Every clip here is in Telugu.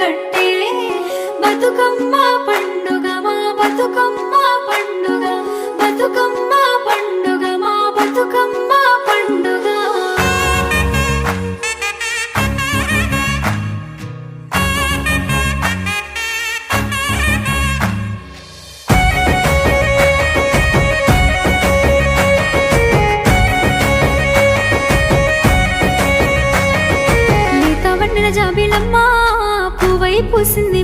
కట్టే బతుకమ్మ పండుగ మా బతుకమ్మ పండుగ. బతుకమ్మ పండుగ బతుకమ్మ 我心里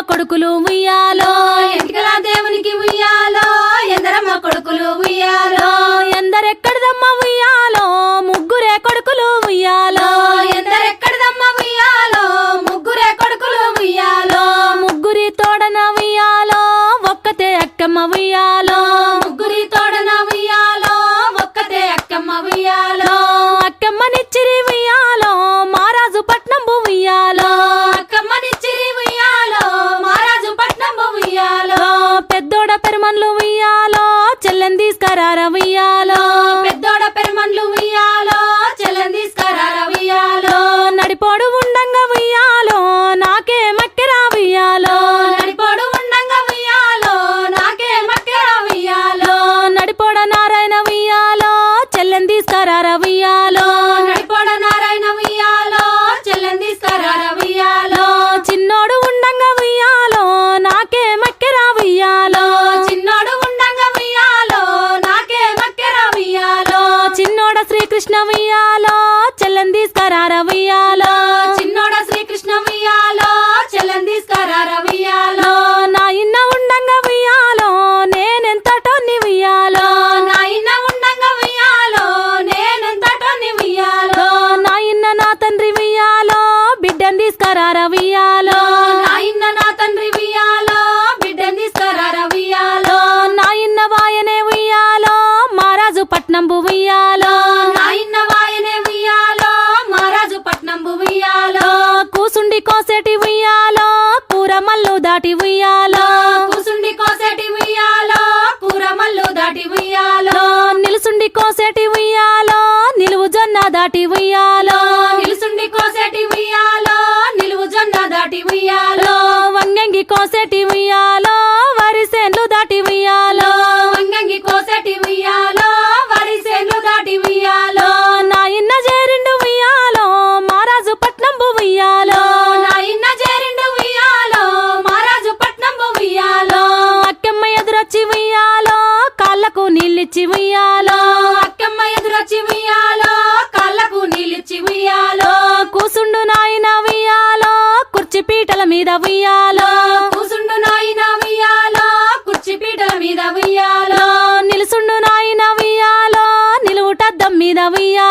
కొడుకులు ఉయ్యాలో? ఎంటికలా దేవునికి ఉయ్యాలో? ఎందరమ్మ కొడుకులు ఉయ్యాలో? ఎందరెక్కడదమ్మ ఉయ్యాలో? ముగ్గురే కొడుకులు ఉయ్యాలో. ఎందరెక్కడదమ్మ ఉయ్యాలో? ముగ్గురే కొడుకులు ఉయ్యాలో. ముగ్గురి తోడన ఉయ్యాలో ఒక్కతే అక్కమ్మ ఉయ్యాలో. దాటి ఉయ్యాలో? కూసుండి కోసేటి ఉయ్యాలో? కూరమల్లు దాటి ఉయ్యాలో? నిలుసుండి కోసేటి ఉయ్యాలో? నిలువు జొన్న దాటి ఉయ్యాలో? செய்தவையா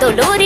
dolor